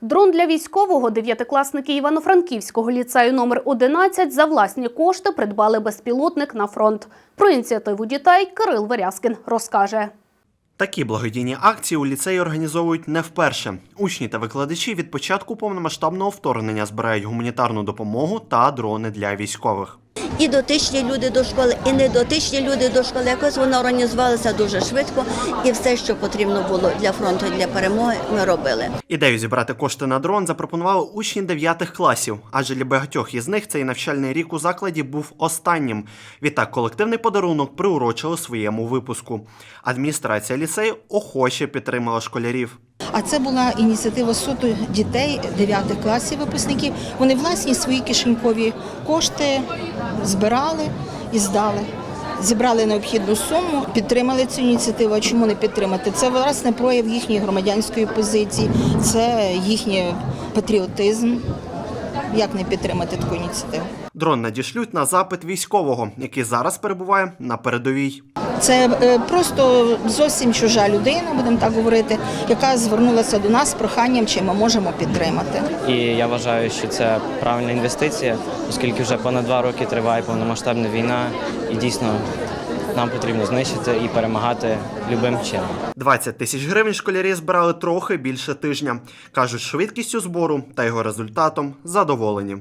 Дрон для військового дев'ятикласники Івано-Франківського ліцею номер 11 за власні кошти придбали безпілотник на фронт. Про ініціативу дітей Кирил Верязкін розкаже. Такі благодійні акції у ліцеї організовують не вперше. Учні та викладачі від початку повномасштабного вторгнення збирають гуманітарну допомогу та дрони для військових. І дотичні люди до школи, і недотичні люди до школи. Якось воно організувалося дуже швидко, і все, що потрібно було для фронту, для перемоги, ми робили. Ідею зібрати кошти на дрон запропонували учні 9 класів, адже для багатьох із них цей навчальний рік у закладі був останнім. Відтак, колективний подарунок приурочили своєму випуску. Адміністрація ліцею охоче підтримала школярів. А це була ініціатива суто дітей 9 класів випускників. Вони власні свої кишенькові кошти збирали і здали. Зібрали необхідну суму, підтримали цю ініціативу. А чому не підтримати? Це власне прояв їхньої громадянської позиції, це їхній патріотизм. Як не підтримати таку ініціативу? Дрон надішлють на запит військового, який зараз перебуває на передовій. Це е, просто зовсім чужа людина, будемо так говорити, яка звернулася до нас з проханням, чи ми можемо підтримати. І я вважаю, що це правильна інвестиція, оскільки вже понад два роки триває повномасштабна війна, і дійсно нам потрібно знищити і перемагати любим чином. 20 тисяч гривень школярі збирали трохи більше тижня. Кажуть, швидкістю збору та його результатом задоволені.